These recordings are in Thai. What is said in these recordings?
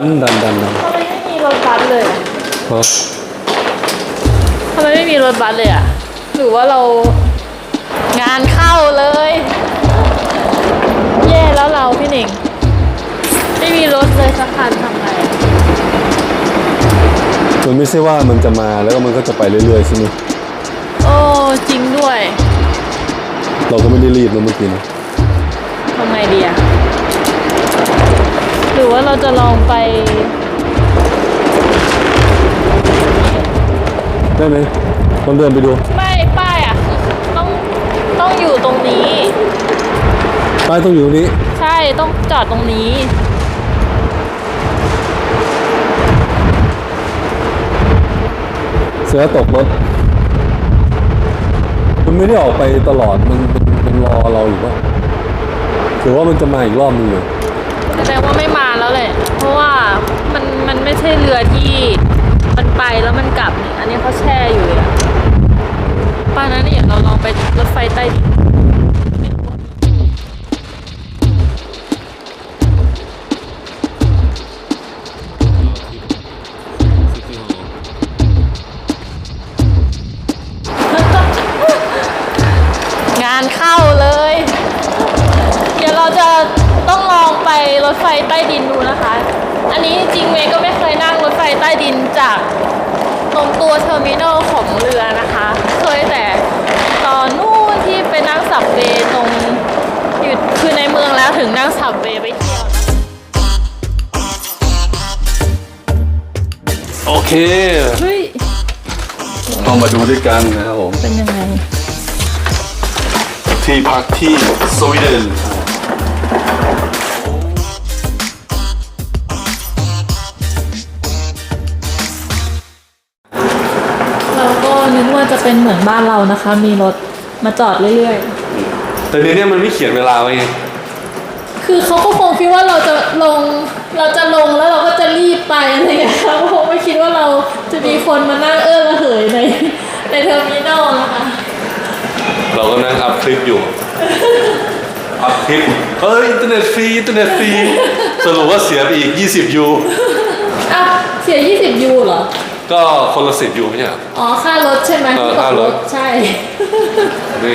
ดันดันดันทำไมไม่มีรถบัสเลยอะเพราะทำไมไม่มีรถบัสเลยอะ หรือว่าเรางานเข้าเลย แย่แล้วเราพี่หนิง ไม่มีรถเลยสักคันทำไงอะมันไม่ใช่ว่ามันจะมาแล้วก็มันก็จะไปเรื่อยๆใช่ไหมโอ้จริงด้วยเราก็ไม่ได้รีบนะเมื่อกี้นะทำไงดีอะห รือว่าเราจะลองไป ได้ไหมลองเดินไปดูไม่ป้ายอะต้องต้องอยู่ตรงนี้ ป้ายต้องอยู่ตรงนี้ ใช่ต้องจอดตรงนี้ เสือตกรถ มันไม่ได้ออกไปตลอด มันมันมันรอเราอยู่ว่าหรือว่ามันจะมาอีกรอบนึงเลย แสดงว่าไม่มาแล้วแหละ เพราะว่ามันมันไม่ใช่เรือที่มันไปแล้วมันกลับนี่อันนี้เขาแช่อยู่เลยอะป้านั้นเนี่ยเราลองไปรถไฟใต้ดิน ใต้ดินดูนะคะ อันนี้จริงๆเมย์ก็ไม่เคยนั่งรถไฟใต้ดินจากตรงตัวเทอร์มินอลของเรือนะคะ เคยแต่ตอนนู่นที่ไปนั่งสับเวย์ตรงอยู่คือในเมืองแล้วถึงนั่งสับเวย์ไปเที่ยวนะโอเค เฮ้ยเรามาดูด้วยกันนะครับผม เป็นยังไง ที่พักที่สวีเดน เป็นเหมือนบ้านเรานะคะ มีรถมาจอดเรื่อยๆแต่ในเนี้ยมันไม่เขียนเวลาไว้ไงคือเขาก็คงคิดว่าเราจะลง เราจะลงแล้วเราก็จะรีบไปอะไรอย่างเงี้ยเขาคงไม่คิดว่าเราจะมีคนมานั่งเอื้อระเหยในในเทอร์มินอลนะคะ เราก็นั่งอัพคลิปอยู่ อัพคลิปเฮ้ยอินเทอร์เน็ตฟรีอินเทอร์เน็ตฟรีสรุปว่าเสียไปอีก 20ยูอ้าวเสีย 20 ยูเหรอ ก็คนละ10ยูไม่ใช่เหรอ อ๋อ ค่ารถใช่ไหมเออที่บอกค่ารถ ใช่ นี่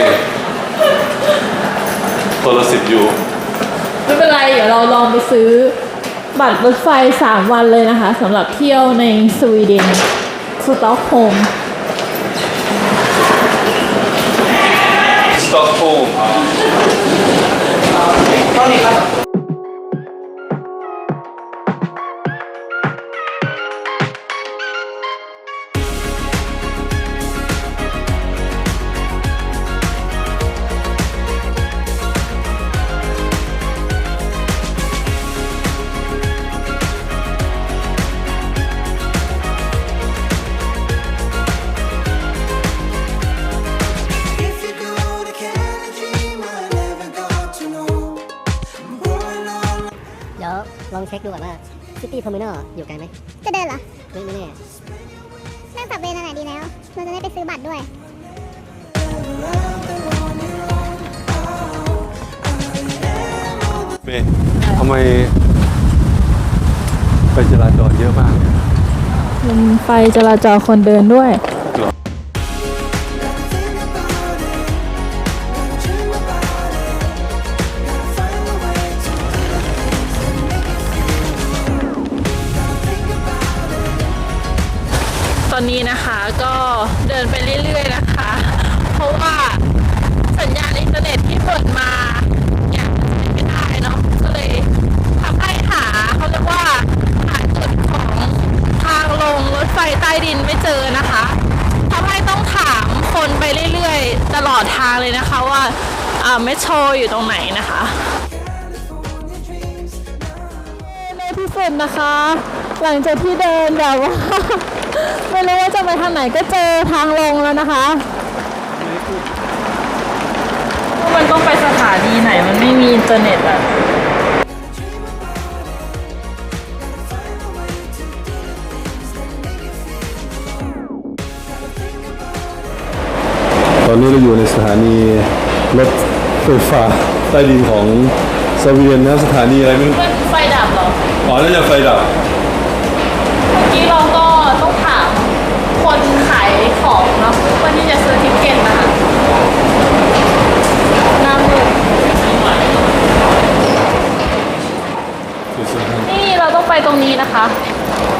คนละ10ยูไม่เป็นไร เดี๋ยวเราลองไปซื้อ บัตรรถไฟ 3 วันเลยนะคะสำหรับเที่ยวในสวีเดนสต็อกโฮล์ม สต็อกโฮล์ม If จราจรเยอะมากเนี่ยเป็นไฟจราจรคนเดินด้วย think about it, gotta dream about it, gotta find a way to do things that make it feel gotta think about it. ตอนนี้นะคะ ดินไม่เจอนะคะทำให้ต้องถามคนไปเรื่อยๆ ตลอดทางเลยนะคะว่าอ่าเมโทรอยู่ตรงไหนนะคะในที่สุดนะคะ หลังจากที่เดินแบบว่า ไม่รู้ว่าจะไปทางไหนก็เจอทางลงแล้วนะคะมันต้องไปสถานีไหนมันไม่มีอินเทอร์เน็ตอะ สถานีรถไฟฟ้าใต้ดินของสวีเดนนะครับสถานีอะไรไม่รู้มันไฟดับเหรอ อ๋อน่าจะไฟดับกี้เราก็ต้องถามคนขายของเนาะเพื่อที่จะซื้อทิกเก็ตนะคะน้ำลูกนี่เราต้องไปตรงนี้นะคะ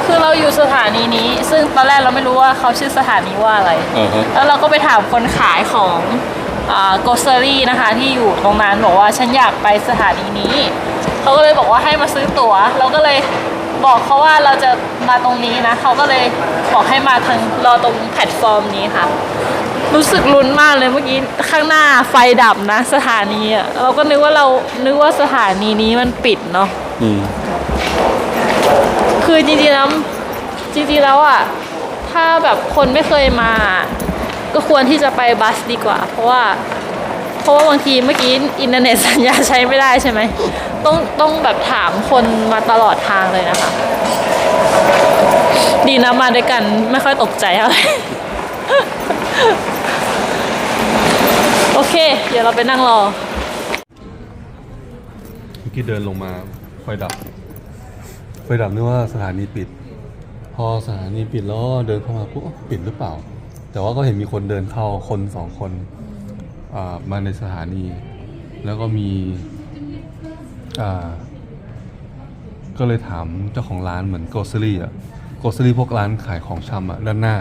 คือเราอยู่สถานีนี้ ซึ่งตอนแรกเราไม่รู้ว่าเขาชื่อสถานีว่าอะไร อ่าฮะ แล้วเราก็ไปถามคนขายของโกสเซอรี่นะคะ ที่อยู่ตรงนั้นบอกว่าฉันอยากไปสถานีนี้ เขาก็เลยบอกว่าให้มาซื้อตั๋ว เราก็เลยบอกเขาว่าเราจะมาตรงนี้นะ เขาก็เลยบอกให้มาทางรอตรงแพลตฟอร์มนี้ค่ะ รู้สึกลุ้นมากเลยเมื่อกี้ข้างหน้าไฟดับนะ สถานีอะเราก็นึกว่าเรานึกว่าสถานีนี้มันปิดเนาะ อืม คือจริงๆแล้วจริงๆแล้วอะถ้าแบบคนไม่เคยมา ก็ควรที่จะไปบัสดีกว่า เพราะว่า เพราะว่าบางทีเมื่อกี้อินเทอร์เน็ตสัญญาใช้ไม่ได้ใช่ไหมต้องต้องแบบถามคนมาตลอดทางเลยนะคะ ดีนะมาด้วยกันไม่ค่อยตกใจเท่าไหร่โอเค เดี๋ยวเราไปนั่งรอ เมื่อกี้เดินลงมาไฟดับ ไฟดับนึกว่าสถานีปิด พอสถานีปิดแล้วเดินเข้ามาปุ๊บปิดหรือเปล่า แต่ว่าก็เห็นมีคนเดินเข้าคนสองคนมาในสถานี แล้วก็มีก็เลยถามเจ้าของร้านเหมือนโกสซี่อะโกสซี่พวกร้านขายของชำอะด้านหน้า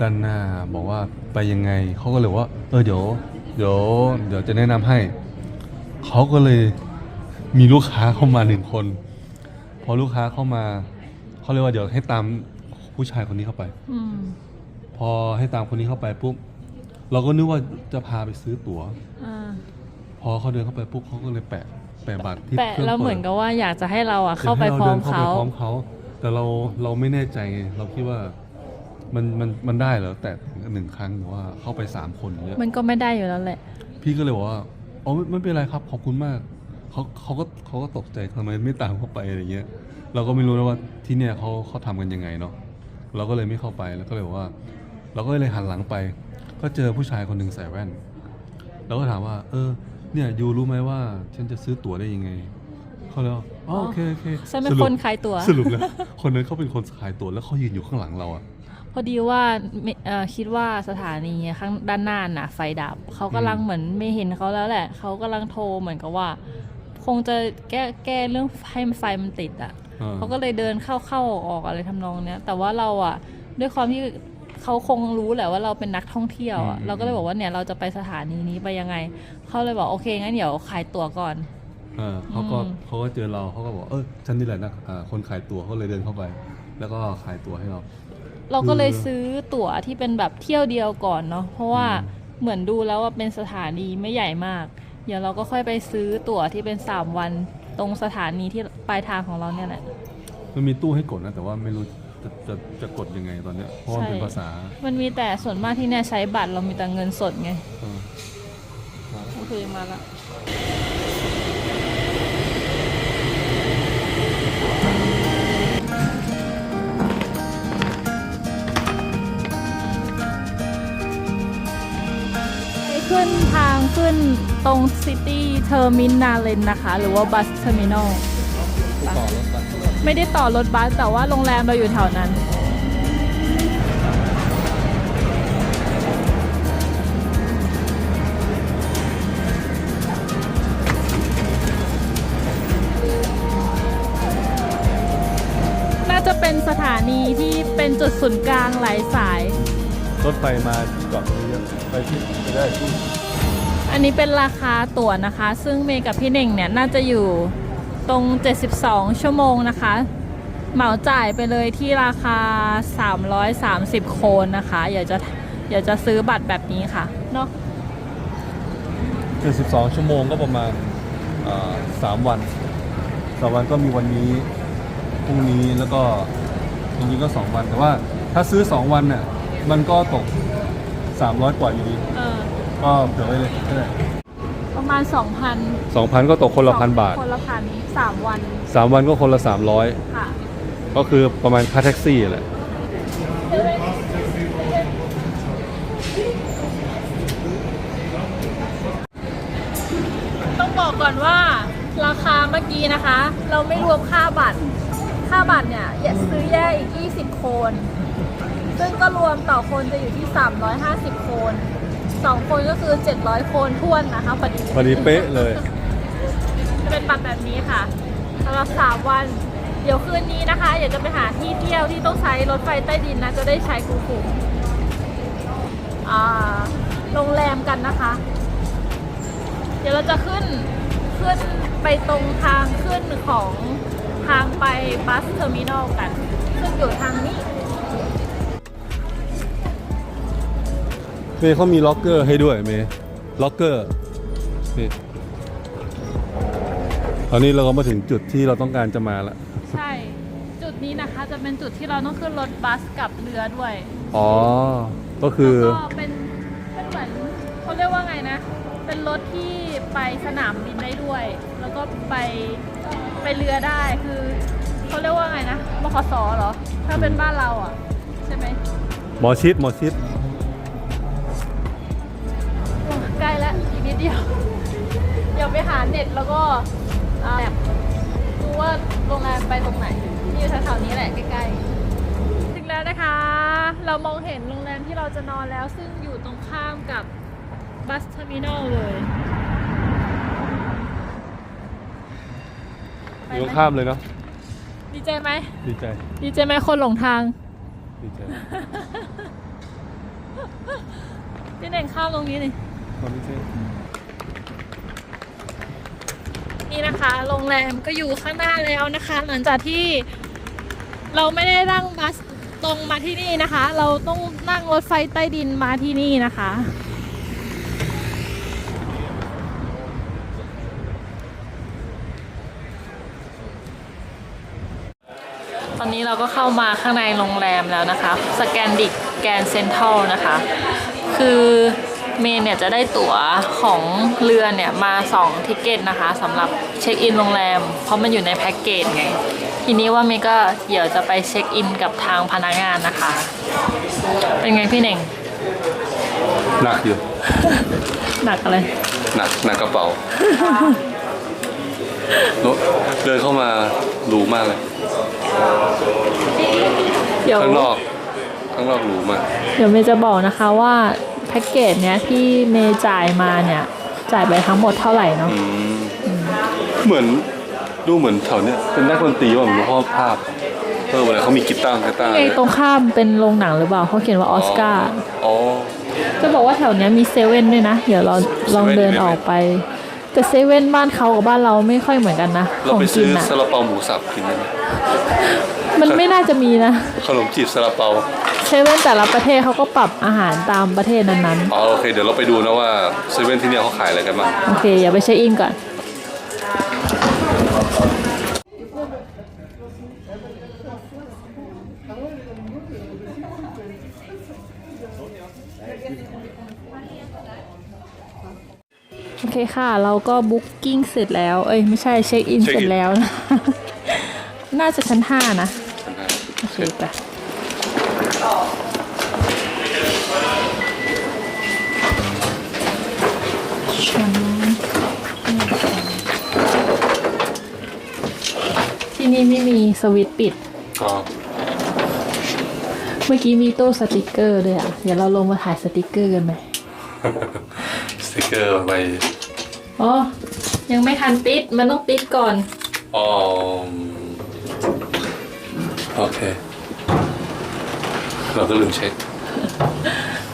ด้านหน้าบอกว่าไปยังไงเขาก็เลยว่า เออเดี๋ยวเดี๋ยวเดี๋ยวจะแนะนำให้เขาก็เลยมีลูกค้าเข้ามาหนึ่งคน พอลูกค้าเข้ามาเขาเรียกว่าเดี๋ยวให้ตามผู้ชายคนนี้เข้าไป อืม พอให้ตามคนนี้เข้าไปปุ๊บเราก็นึกว่าจะพาไปซื้อตั๋ว อ่า พอเขาเดินเข้าไปปุ๊บเขาก็เลยแปะแปะบัตรที่แปะเครื่องแล้วเหมือนกับว่าอยากจะให้เราอะเข้าไปดี๋ยวพร้อให้มดินเขาไปพร้อมเขา แต่เราเราไม่แน่ใจไงเราคิดว่ามันมันมันได้เหรอแต่หนึ่งครั้งหรือว่าเข้าไปสามคนอย่างเงี้ยมันก็ไม่ได้อยู่แล้วแหละ พี่ก็เลยบอกว่าอ๋อไม่ไม่เป็นไรครับขอบคุณมาก เขาเขาก็เขาก็ตกใจทำไมไม่ตามเข้าไปอะไรเงี้ย เราก็ไม่รู้นะว่าที่เนี่ยเขาเขาทำกันยังไงเนาะเราก็เลยไม่เข้าไปแล้วก็เลยบอกว่า เราก็เลยหันหลังไป ก็เจอผู้ชายคนหนึ่งใส่แว่นเราก็ถามว่า เออ เนี่ยยูรู้ไหมว่า ฉันจะซื้อตั๋วได้ยังไงเขาเลยว่าอ๋อโอเคโอเคฉันเป็นสรุปคนขายตั๋วสรุปแล้วคนนั้นเขาเป็นคนขายตั๋วแล้วเขายืนอยู่ข้างหลังเราอะพอดีว่าไม่เอ่อคิดว่าสถานีข้างด้านหน้าน่ะไฟดับเขากำลังอืมเหมือนไม่เห็นเขาแล้วแหละเขากำลังโทรเหมือนกับว่า คงจะแก้แก้เรื่องให้ไฟมันติดอะอ่าเขาก็เลยเดินเข้าเข้าออกๆอะไรทำนองเนี้ย แต่ว่าเราอะ ด้วยความที่เขาคงรู้แหละว่าเราเป็นนักท่องเที่ยวอะอืมเราก็เลยบอกว่าเนี่ยเราจะไปสถานีนี้ไปยังไง เขาเลยบอกโอเคงั้นเดี๋ยวขายตั๋วก่อนเออเขาก็อืมเขาก็เจอเราเขาก็บอกเออฉันนี่แหละนะอ่าคนขายตั๋วเขาเลยเดินเข้าไป แล้วก็ขายตั๋วให้เรา เราก็เลยคือซื้อตั๋วที่เป็นแบบเที่ยวเดียวก่อนเนาะเพราะว่าอืมเหมือนดูแล้วว่าเป็นสถานีไม่ใหญ่มาก เดี๋ยวเราก็ค่อยไปซื้อตั๋วที่เป็น 3 วันตรงสถานีที่ปลายทางของเราเนี่ยแหละ มันมีตู้ให้กดนะ แต่ว่าไม่รู้จะจะจะกดยังไงตอนเนี้ยเพราะว่ามันเป็นใช่ภาษามันมีแต่ส่วนมากที่เนี่ยใช้บัตรเรามีแต่เงินสดไงเออโอเคมาละ ขึ้นทางขึ้นตรงซิตี้เทอร์มินาเลนนะคะ หรือว่าบัสเทอร์มินอลต่อรถบัสไม่ได้ต่อรถบัส แต่ว่าโรงแรมเราอยู่แถวนั้น น่าจะเป็นสถานีที่เป็นจุดศูนย์กลางหลายสาย รถไฟมาเกาะนี้เยอะไปที่ไปได้ที่อันนี้เป็นราคาตั๋วนะคะ ซึ่งเมย์กับพี่เน่งเนี่ยน่าจะอยู่ตรง 72 ชั่วโมงนะคะ เหมาจ่ายไปเลยที่ราคา 330 โคนนะคะอยากจะอยากจะซื้อบัตรแบบนี้ค่ะเนาะ72 ชั่วโมงก็ประมาณอ่าสามวันสามวันก็มีวันนี้พรุ่งนี้แล้วก็จริงๆก็ 2 วัน แต่ว่าถ้าซื้อ 2 วันเนี่ย มันก็ตก 300 กว่าอยู่ดี เออก็เผื่อไว้เลยก็ได้ประมาณ 2,000 2,000ก็ตกคนละพันบาทคนละพันสามวัน3วันก็คนละ ค่ะ 300 ก็คือประมาณค่าแท็กซี่แหละต้องบอกก่อนว่าราคาเมื่อกี้นะคะ เราไม่รวมค่าบัตรคค่าบัตรเนี่ยอย่าซื้อแยกอีก 20 คน ซึ่งก็รวมต่อคนจะอยู่ที่ 350 คน2คนก็คือ 700 คนท้วนนะคะพอดีพอดีเป๊ะเลย จะเป็นบัตรแบบนี้ค่ะสำหรับ 3 วัน เดี๋ยวคืนนี้นะคะอยากจะไปหาที่เที่ยวที่ต้องใช้รถไฟใต้ดินนะจะได้ใช้คุ้มๆอ่าโรงแรมกันนะคะ เดี๋ยวเราจะขึ้นขึ้นไปตรงทางขึ้นของทางไปบัสเทอร์มินอลกัน ซึ่งอยู่ทาง เมย์เขามีล็อกเกอร์ให้ด้วยเมย์ล็อกเกอร์นี่ตอนนี้เราก็มาถึงจุดที่เราต้องการจะมาแล้วใช่ จุดนี้นะคะจะเป็นจุดที่เราต้องขึ้นรถบัสกับเรือด้วยอ๋อ ก็คือแล้วก็เป็นเป็นเหมือนเขาเรียกว่าไงนะ เป็นรถที่ไปสนามบินได้ด้วย แล้วก็ไปไปเรือได้คือเขาเรียกว่าไงนะบขสเหรอถ้าเป็นบ้านเราอะ ใช่ไหมหมอชิดหมอชิด เดียว เดี๋ยวไปหาเน็ตแล้วก็อ่าแบบดูว่าโรงแรมไปตรงไหนที่อยู่แถวๆนี้แหละใกล้ๆ ถึงแล้วนะคะ เรามองเห็นโรงแรมที่เราจะนอนแล้วซึ่งอยู่ตรงข้ามกับบัสเทอร์มินอลเลยไปอยู่ไหมข้ามเลยเนาะดีใจไหมดีใจ ดีใจไหมคนหลงทาง ดีใจพี่เน่งข้ามตรงนี้นี่ตอนนี้ใช่ นี่นะคะ โรงแรมก็อยู่ข้างหน้าแล้วนะคะ หลังจากที่เราไม่ได้นั่งบัสตรงมาที่นี่นะคะ เราต้องนั่งรถไฟใต้ดินมาที่นี่นะคะ ตอนนี้เราก็เข้ามาข้างในโรงแรมแล้วนะคะ สแกนดิกแกนเซ็นทรัลนะคะ คือ เมย์เนี่ยจะได้ตั๋วของเรือเนี่ยมา2ทิเกตนะคะสำหรับเช็คอินโรงแรม เพราะมันอยู่ในแพ็กเกจไง ทีนี้ว่าเมย์ก็เดี๋ยวจะไปเช็คอินกับทางพนักงานนะคะ เป็นไงพี่เน่ง หนักอยู่ หนักอะไร หนักหนักกระเป๋าโน้ตเดินเข้ามาหรูมากเลย เดี๋ยวข้างนอก ข้างนอกหรูมาก เดี๋ยวเมย์จะบอกนะคะว่า แพ็กเกจเนี้ยที่เมย์จ่ายมาเนี่ยจ่ายไปทั้งหมดเท่าไหร่เนาะอืมเหมือนดูเหมือนแถวเนี้ยเป็นนักดนตรีว่าเหมือนพ่อภาพเออเวลาเขามีกีตาร์กีตาร์ไงตรงข้ามเป็นโรงหนังหรือเปล่าเขาเขียนว่าออสการ์อ๋อจะบอกว่าแถวเนี้ยมีเซเว่นด้วยนะ เดี๋ยวเราลองเดินออกไป แต่เซเว่นบ้านเขากับบ้านเราไม่ค่อยเหมือนกันนะ เราของไปกิซื้นออะซาลาเปาหมูสับกินได้ไหม มันไม่น่าจะมีนะขนมจีบซาลาเปาเซเว่นแต่ละประเทศเขาก็ปรับอาหารตามประเทศนั้นอ๋อโอเคเดี๋ยวเราไปดูนะว่าเซเว่นที่เนี่ยเขาขายอะไรกันบ้างๆ โอเคอย่าไปเช็คอินก่อน โอเคค่ะ เราก็บุ๊กกิ้งเสร็จแล้ว เอ้ย ไม่ใช่เช็คอินเช็เสคอินร็จแล้วนะ น่าจะชั้นห้านะโอ เคไปชั้นที่นี่ไม่มีสวิตช์ปิดก็เมื่อกี้มีตู้สติกเกอร์ด้วยอะ เดี๋ยวเราลงมาถ่ายสติกเกอร์กันไหม สติกเกอร์ไปอ๋อ ยังไม่ทันติด มันต้องติดก่อน อ๋อโอเค เราก็ลืมเช็ค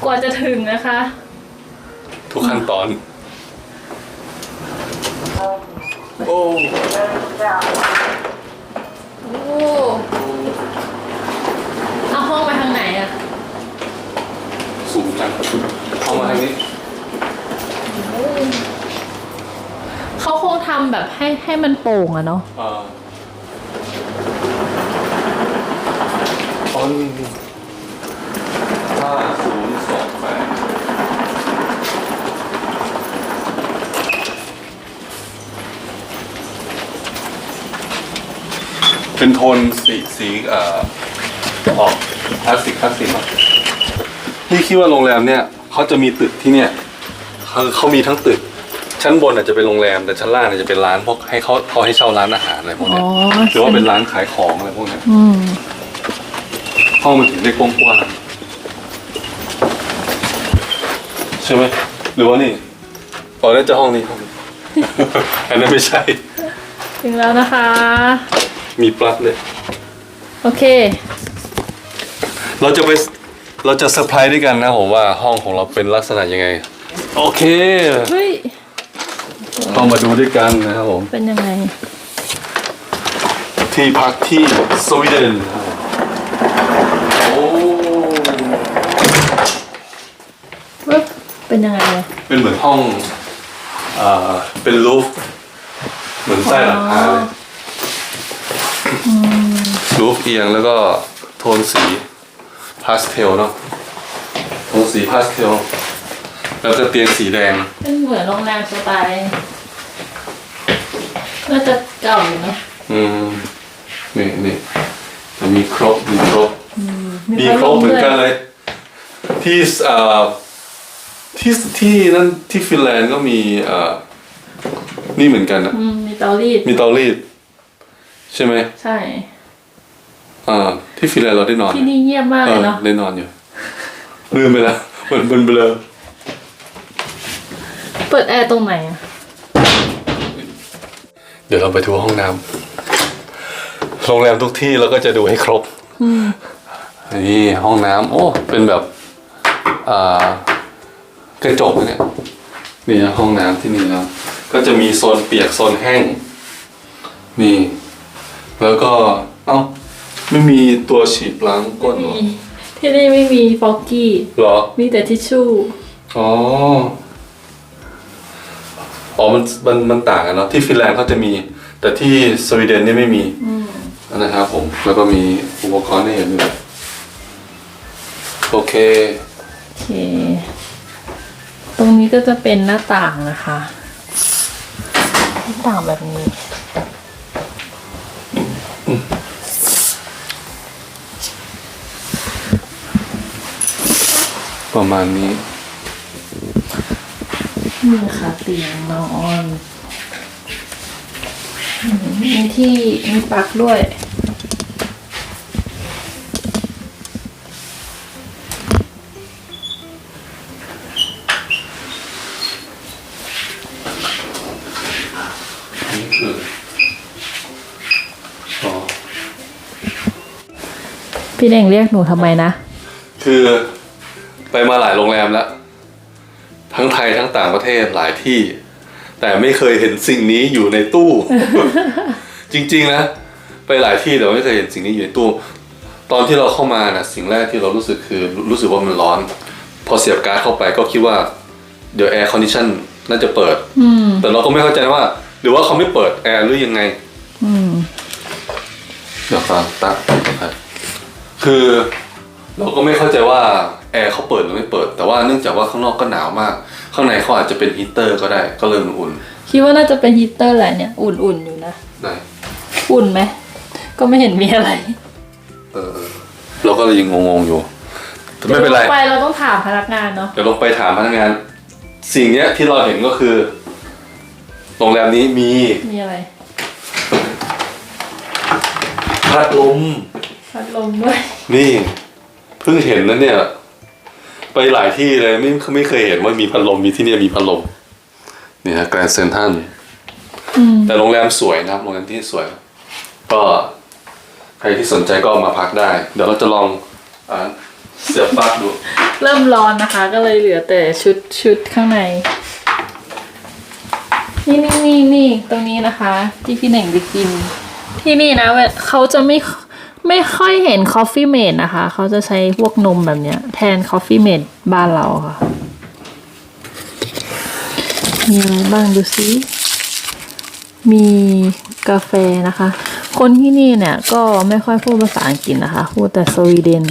กว่าจะถึงนะคะ ทุกขั้นตอน โอ้โอ้เอาห้องไปทางไหนอะสูงจังเข้ามาทางนี้ เขาคงทำแบบให้ให้มันโป่งอะเนาะ อ่าอ๋อนี่นี่ห้าศูนย์สองแปด เป็นโทนสีสีเอ่อออกคลาสสิกคลาสสิกมากนี่คิดว่าโรงแรมเนี่ยเขาจะมีตึกที่เนี่ยเขาเขามีทั้งตึก ชั้นบนอาจจะเป็นโรงแรมแต่ชั้นล่างเนี่ยจะเป็นร้านพวกให้เขาเขาให้เช่าร้านอาหารอะไรพวกอ๋เนี้อยหรือว่าเป็นร้านขายของอะไรพวกเนี้ยอืมห้องมันถึงได้กว้างๆใช่ไหมหรือว่านี่อ๋อนั่นจะห้องนี้ห้องนี้ อันนั้นไม่ใช่ ถึงแล้วนะคะ มีปลั๊กเลยโอเค เราจะไปเราจะเซอร์ไพรส์ด้วยกันนะผมว่าห้องของเราเป็นลักษณะยังไง โอเคเฮ้ย เข้ามาดูด้วยกันนะครับผม เป็นยังไง ที่พักที่สวีเดนนะครับผมโอ้ปึ๊บเป็นยังไงเลยเป็นเหมือนห้องอ่าเป็นรูฟเหมือนใต้หลังคาเลย รูฟเอียงแล้วก็โทนสีพาสเทลเนาะโทนสีพาสเทลแล้วก็เตียงสีแดงเป็นเหมือนโรงแรมสไตล์น่าจะเก่าอยู่นะอืมนี่นี่แต่มีครบมีครบมีพัดครลบเหมือนกันด้วเลย ที่เอ่อที่ที่นั่นที่ฟินแลนด์ก็มีเอ่อนี่เหมือนกันอะอืมมีเตารีดมีเตารีด ใช่ไหมใช่อ่าที่ฟินแลนด์เราได้นอนที่นี่เงียบมากเอเลอยเนาะได้นอนอยู่ลืมไปแล้วมันมันเบลอเปิดแอร์ตรงไหนอะเดี๋ยวเราไปดูห้องน้ำโรงแรมทุกที่เราก็จะดูให้ครบนี่ห้องน้ำโอ้เป็นแบบอ่ากระจกนะเนี่ยนี่นะห้องน้ำที่นี่นะก็จะมีโซนเปียกโซนแห้งนี่ แล้วก็ เอ้า ไม่มีตัวฉีดล้างก้นเหรอมีที่นี่ไม่มีฟอกกี้เหรอ มีแต่ทิชชู่ อ๋อ อ๋อ มัน มัน มันต่างกันเนาะ ที่ฟินแลนด์เขาจะมี แต่ที่สวีเดนนี่ไม่มีนะครับผม แล้วก็มีอุปกรณ์ให้เห็นด้วยโอเค โอเค ตรงนี้ก็จะเป็นหน้าต่างนะคะ หน้าต่างแบบนี้ ประมาณนี้ นี่ค่ะเตียงนอนอืมมีที่มีปลั๊กด้วย นี่คืออ๋อพี่เน่งเรียกหนูทำไมนะ คือ ไปมาหลายโรงแรมแล้ว ทั้งไทยทั้งต่างประเทศหลายที่ แต่ไม่เคยเห็นสิ่งนี้อยู่ในตู้ จริงๆนะ ไปหลายที่แต่ไม่เคยเห็นสิ่งนี้อยู่ในตู้ ตอนที่เราเข้ามานะสิ่งแรกที่เรารู้สึกคือรู้สึกว่ามันร้อน พอเสียบการ์ดเข้าไปก็คิดว่า เดี๋ยวแอร์คอนดิชันน่าจะเปิดอืมแต่เราก็ไม่เข้าใจว่า หรือว่าเขาไม่เปิดแอร์หรือยังไงอืมเดี๋ยวฟังตั้งครับคือเราก็ไม่เข้าใจว่า แอร์เขาเปิดหรือไม่เปิด แต่ว่าเนื่องจากว่าข้างนอกก็หนาวมาก ข้างในเขาอาจจะเป็นฮีตเตอร์ก็ได้ก็เลยอุ่นคิดว่าน่าจะเป็นฮีตเตอร์แหละเนี่ย อุ่นๆอยู่นะ ๆได้อุ่นไหม ก็ไม่เห็นมีอะไรเออเราก็เลยยังงงๆอยู่แต่ไม่เป็นไร ดี๋ยวาไปเราต้องถามพนักงานเนาะ เดี๋ยวลงไปถามพนักงาน สิ่งเนี้ยที่เราเห็นก็คือโรงแรมนี้มีมีอะไร พัดลม พัดลมด้วย นี่เพิ่งเห็นนะเนี่ย ไปหลายที่เลยไม่ไม่เคยเห็นว่ามีพัดลมมีที่เนี่ยมีพัดลมนี่ฮะแกรนด์เซนทันอืมแต่โรงแรมสวยนะครับโรงแรมที่สวย ก็ใครที่สนใจก็มาพักได้ เดี๋ยวเราจะลองอาเสียบปลั๊กดู เริ่มร้อนนะคะ ก็เลยเหลือแต่ชุดชุดข้างใน นี่นี่นี่นี่ตรงนี้นะคะ ที่พี่เหน่งไปกิน ที่นี่นะเวเขาจะไม่ ไม่ค่อยเห็นคอฟฟี่เมดนะคะ เขาจะใช้พวกนมแบบเนี้ย แทนคอฟฟี่เมดบ้านเราค่ะ มีอะไรบ้างดูซิ มีกาแฟนะคะ คนที่นี่เนี่ยก็ไม่ค่อยพูดภาษาอังกฤษนะคะ พูดแต่สวีเดน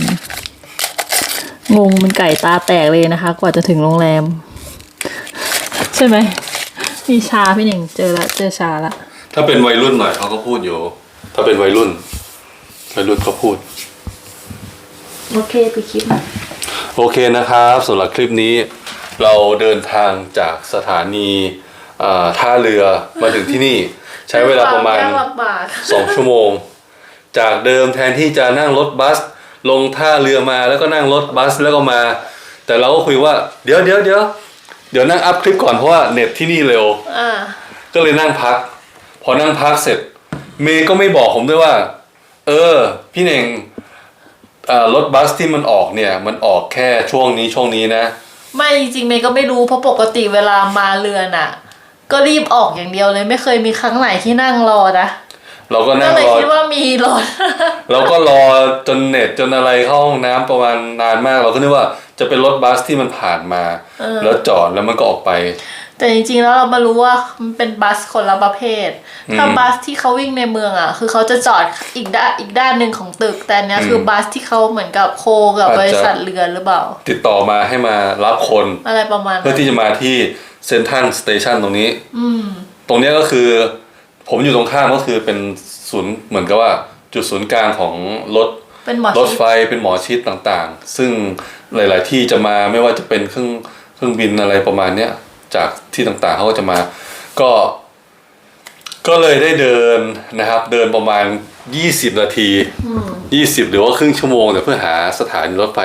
งงเป็นไก่ตาแตกเลยนะคะ กว่าจะถึงโรงแรม ใช่ไหม มีชาพี่หนึ่งเจอละเจอชาละ ถ้าเป็นวัยรุ่นหน่อยเขาก็พูดอยู่ ถ้าเป็นวัยรุ่น วัยรุ่นเขาพูด โอเคไปคลิปนะโอเคนะครับสำหรับคลิปนี้เราเดินทางจากสถานีอ่าท่าเรือมาถึงที่นี่ ใช้เวลาประมาณควยกลำบากสองชั่วโมง จากเดิมแทนที่จะนั่งรถบัส ลงท่าเรือมาแล้วก็นั่งรถบัสแล้วก็มา แต่เราก็คุยว่าเดี๋ยวเดี๋ยวเดี๋ยวเดี๋ยวนั่งอัพคลิปก่อนเพราะว่าเน็ตที่นี่เร็ว อ่าก็เลยนั่งพัก พอนั่งพักเสร็จ เมย์ก็ไม่บอกผมด้วยว่า เออ พี่เน่งเอ่อรถบัสที่มันออกเนี่ย มันออกแค่ช่วงนี้ช่วงนี้นะ ไม่จริงๆเมย์ก็ไม่รู้เพราะปกติเวลามาเรือนอะ ก็รีบออกอย่างเดียวเลยไม่เคยมีครั้งไหนที่นั่งรอนะเราก็นั่ก็งเลยรอคิดว่ามีรถเราก็รอจนเน็ตจนอะไรเข้าห้องน้ำประมาณนานมาก เราก็นึกว่าจะเป็นรถบัสที่มันผ่านมาเออแล้วจอดแล้วมันก็ออกไป แต่จริงๆแล้วเรามารู้ว่ามันเป็นบัสคนละประเภท ถ้าอืมบัสที่เขาวิ่งในเมืองอะ คือเขาจะจอดอีกด้านอีกด้านหนึ่งของตึก แต่อันเนี้ยคืออมบัสที่เขาเหมือนกับโคกับอาจจะ บริษัทเรือหรือเปล่า ติดต่อมาให้มารับคนอะไรประมาณเพื่อนั้นที่จะมาที่เซนทันสเตชันตรงนี้ อืม ตรงเนี้ยก็คือ ผมอยู่ตรงข้ามก็คือเป็นศูนย์เหมือนกับว่า จุดศูนย์กลางของรถ เป็นหมอรถชิดไฟเป็นหมอชิดต่างๆ ซึ่งหลาย ๆ ที่จะมาไม่ว่าจะเป็นเครื่องเครื่องบินอะไรประมาณเนี้ย จากที่ต่างๆเขาก็จะมาก็ ก็เลยได้เดินนะครับ เดินประมาณ 20 นาที 20 หรือว่าครึ่งชั่วโมงเนี่ยเพื่อหาสถานีรถไฟ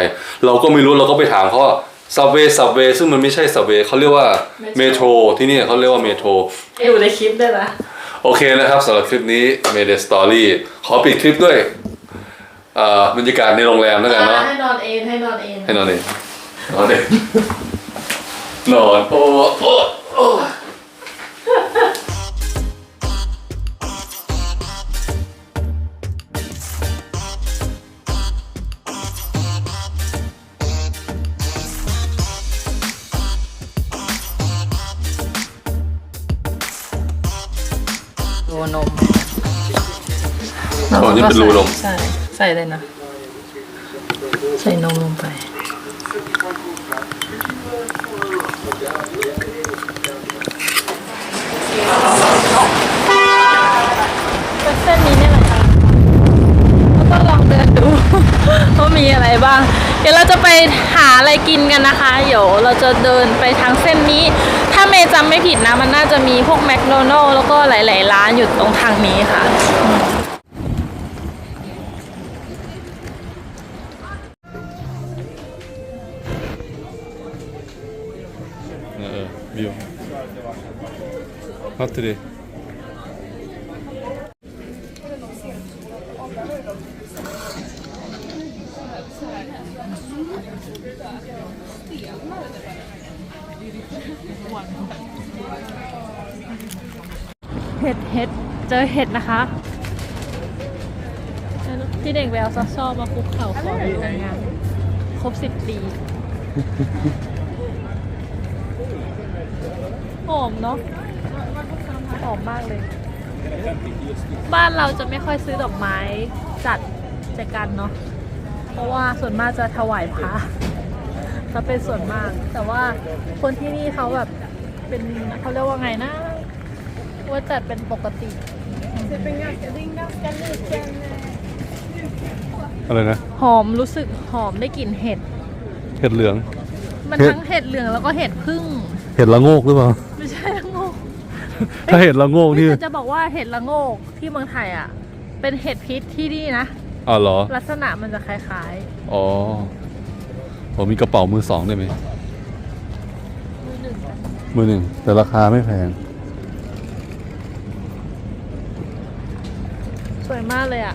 เราก็ไม่รู้เราก็ไปถามเขาว่าซับเวย์ซับเวย์ซึ่งมันไม่ใช่ซับเวย์เขาเรียกว่าเมโทรที่นี่เขาเรียกว่าเมโทรอยู่ในคลิปด้วยนะโอเคนะครับสำหรับคลิปนี้ m a y d a y Story ขอปิดคลิปด้วยเอ่อบรรยากาศในโรงแรมแล้วกันเนาะให้นอนเองให้นอนเองให้นอนเองนอนเอง นอนโอ้โอ้โอ้รูนมตอนนี้เป็นรูลมใช่ใส่เลยนะ ใส่นมลงไป เป็นเส้นนี้เนี่ยแหละค่ะแล้วก็ลองเดินดู ว่า มีอะไรบ้าง เดี๋ยวเราจะไปหาอะไรกินกันนะคะ เดี๋ยวเราจะเดินไปทางเส้นนี้ ถ้าเมย์จำไม่ผิดนะ มันน่าจะมีพวกแมคโดนัลล์แล้วก็หลาย ๆ ร้านอยู่ตรงทางนี้ค่ะเออวิวฮัตเตอร์ เห็ด เห็ดเจอเห็ดนะคะ พี่เด็กแววซักชอบมาคุกเข่าขออยู่โรงงานครบสิบปีหอมเนาะหอมมากเลย บ้านเราจะไม่ค่อยซื้อดอกไม้จัดแจกันเนาะเพราะว่าส่วนมากจะถวายพระถ้าเป็นส่วนมาก แต่ว่าคนที่นี่เขาแบบเป็นเขาเรียกว่าไงนะ ว่าจัดเป็นปกติ อะไรนะหอมรู้สึกหอมได้กลิ่นเห็ด เห็ดเหลือง มันเห็ด ทั้งเห็ดเหลืองแล้วก็เห็ดพึ่ง เห็ดละโงกหรือเปล่า ไม่ใช่ละโงกถ้าเห็ดละโงกนี่แต่จะบอกว่าเห็ดละโงกที่เมืองไทยอะ เป็นเห็ดพิษที่นี่นะ อ๋อเหรอ ลักษณะมันจะคล้ายอ๋อผมมีกระเป๋ามือสองได้ไหม ๆมือหนึ่งกันมือหนึ่งแต่ราคาไม่แพง สวยมากเลยอะ